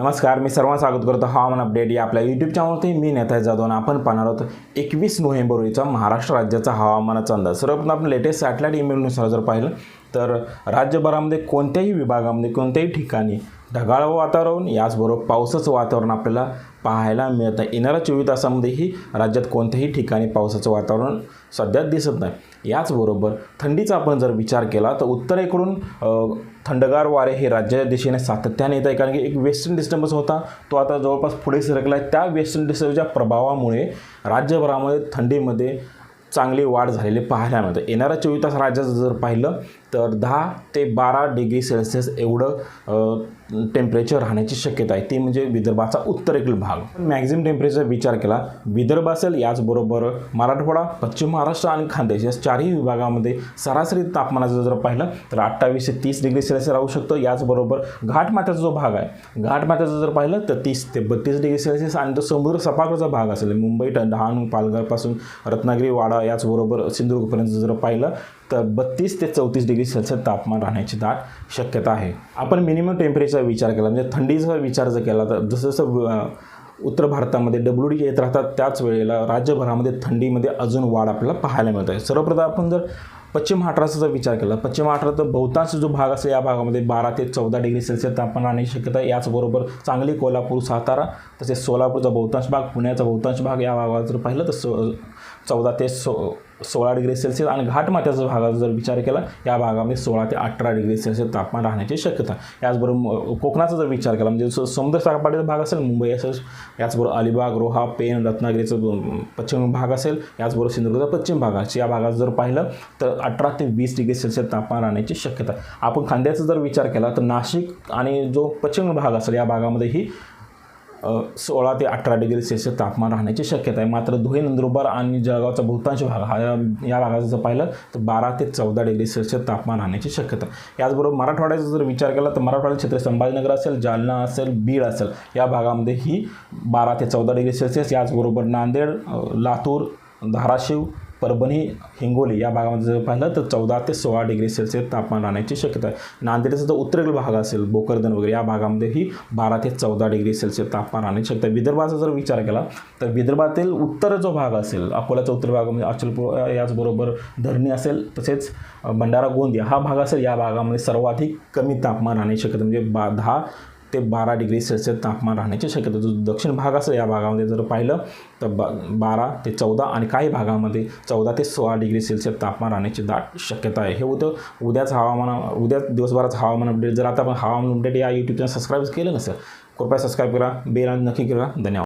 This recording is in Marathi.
नमस्कार मी सर्वांना स्वागत करतो. हवामान अपडेट या आपल्या यूट्यूब चॅनलवरती मी नेता जाधव आणि आपण पाहणार आहोत एकवीस नोव्हेंबर रोजीचा महाराष्ट्र राज्याचा हवामानाचा अंदाज. सर्वप्रथम आपण लेटेस्ट सॅटेलाईट इमेलनुसार जर पाहिलं तर राज्यभरामध्ये कोणत्याही विभागामध्ये कोणत्याही ठिकाणी ढगाळ वातावरण याचबरोबर पावसाचं वातावरण आपल्याला पाहायला मिळत. येणाऱ्या चोवीस तासामध्येही राज्यात कोणत्याही ठिकाणी पावसाचं वातावरण सध्या दिसत नाही. याचबरोबर थंडीचा आपण जर विचार केला तर उत्तरेकडून थंडगार वारे हे राज्याच्या दिशेने सातत्याने येत आहे. कारण की एक वेस्टर्न डिस्टर्बन्स होता तो आता जवळपास पुढे सरकला आहे त्या वेस्टर्न डिस्टर्बच्या प्रभावामुळे राज्यभरामध्ये थंडीमध्ये चांगली वाढ झालेली पाहायला मिळते येणाऱ्या चोवीस तास राज्याचं जर पाहिलं तर दहा ते बारा डिग्री सेल्सिअस एवढं टेम्परेचर राहण्याची शक्यता आहे. ती म्हणजे विदर्भाचा उत्तरेकडील भाग. मॅक्झिमम टेम्परेचर विचार केला विदर्भ असेल याचबरोबर मराठवाडा पश्चिम महाराष्ट्र आणि खानदेश या चारही विभागामध्ये सरासरी तापमानाचं जर पाहिलं तर अठ्ठावीस ते तीस डिग्री सेल्सिअस राहू शकतो. याचबरोबर घाटमाथ्याचा जो भाग आहे घाटमाथ्याचा जर पाहिलं तर तीस ते बत्तीस डिग्री सेल्सिअस आणि तो समुद्र सपाटाचा भाग असेल मुंबई डहाणू पालघरपासून रत्नागिरी वाडा याचबरोबर सिंधुदुर्गपर्यंत जर पाहिलं तर बत्तीस ते चौतीस डिग्री सेल्सिअस तापमान राहण्याची दाट शक्यता आहे. आपण मिनिमम टेम्परेचर टेम्परेचरचा विचार केला. म्हणजे थंडीचा विचार जर केला तर जसं जसं उत्तर भारतामध्ये डब्ल्यू डी येत राहतात त्याच वेळेला राज्यभरामध्ये थंडीमध्ये अजून वाढ आपल्याला पाहायला मिळत आहे. सर्वप्रथम आपण जर पश्चिम महाराष्ट्राचा जर विचार केला पश्चिम महाराष्ट्रात बहुतांश जो भाग असेल या भागामध्ये बारा ते चौदा डिग्री सेल्सिअस तापमान राहण्याची शक्यता याचबरोबर सांगली कोल्हापूर सातारा तसेच सोलापूरचा बहुतांश भाग पुण्याचा बहुतांश भाग या भागात जर पाहिलं तर स चौदा ते सो सोळा डिग्री सेल्सिअस आणि घाटमाथ्याचा भागाचा जर विचार केला या भागामध्ये सोळा ते अठरा डिग्री सेल्सिअस तापमान राहण्याची शक्यता. याचबरोबर कोकणाचा जर विचार केला म्हणजे समुद्र सपाटीचा भाग असेल मुंबई असेल याचबरोबर अलिबाग रोहा पेन रत्नागिरीचा पश्चिम भाग असेल याचबरोबर सिंधुदुर्गचा पश्चिम भाग असेल या भागात जर पाहिलं तर अठरा ते वीस डिग्री सेल्सिअस तापमान राहण्याची शक्यता. आपण खांद्याचा जर विचार केला तर नाशिक आणि जो पश्चिम भाग असेल या भागामध्येही सोळा ते अठरा डिग्री सेल्सिअस तापमान राहण्याची शक्यता आहे. मात्र धुळे नंदुरबार आणि जळगावचा बहुतांश भाग हा या- या भागाचा जर पाहिलं तर बारा ते चौदा डिग्री सेल्सिअस तापमान राहण्याची शक्यता आहे. याचबरोबर मराठवाड्याचा जर विचार केला तर मराठवाड्यात क्षेत्र संभाजीनगर असेल जालना असेल बीड असेल या भागामध्ये ही बारा ते चौदा डिग्री सेल्सिअस याचबरोबर नांदेड लातूर धाराशिव परभणी हिंगोली या भागामध्ये जर पाहिलं तर चौदा ते सोळा डिग्री सेल्सिअस तापमान राहण्याची शक्यता आहे. नांदेडचा जो उत्तरेकडील भाग असेल बोकरदन वगैरे या भागामध्येही बारा ते चौदा डिग्री सेल्सिअस तापमान राहण्याची शक्यता आहे. विदर्भाचा जर विचार केला तर विदर्भातील उत्तर जो भाग असेल अकोल्याचा उत्तर भाग म्हणजे अचलपूर याचबरोबर धरणी असेल तसेच भंडारा गोंदिया हा भाग असेल या भागामध्ये सर्वाधिक कमी तापमान राहण्याची शक्यता म्हणजे बा दहा ते बारा डिग्री सेल्सिअस तापमान राहण्याची शक्यता जो दक्षिण भाग असेल या भागामध्ये जर पाहिलं तर बा बारा ते चौदा आणि काही भागामध्ये चौदा ते सोळा डिग्री सेल्सिअस तापमान राहण्याची दाट शक्यता आहे. हे होतं उद्याच हवामान उद्या दिवसभराचं हवामान अपडेट जर आता आपण हवामान अपडेट या यूट्यूब चॅनल सबस्क्राईब केलं नसेल कृपया सबस्क्राईब करा. बेल आणि नक्की करा. धन्यवाद.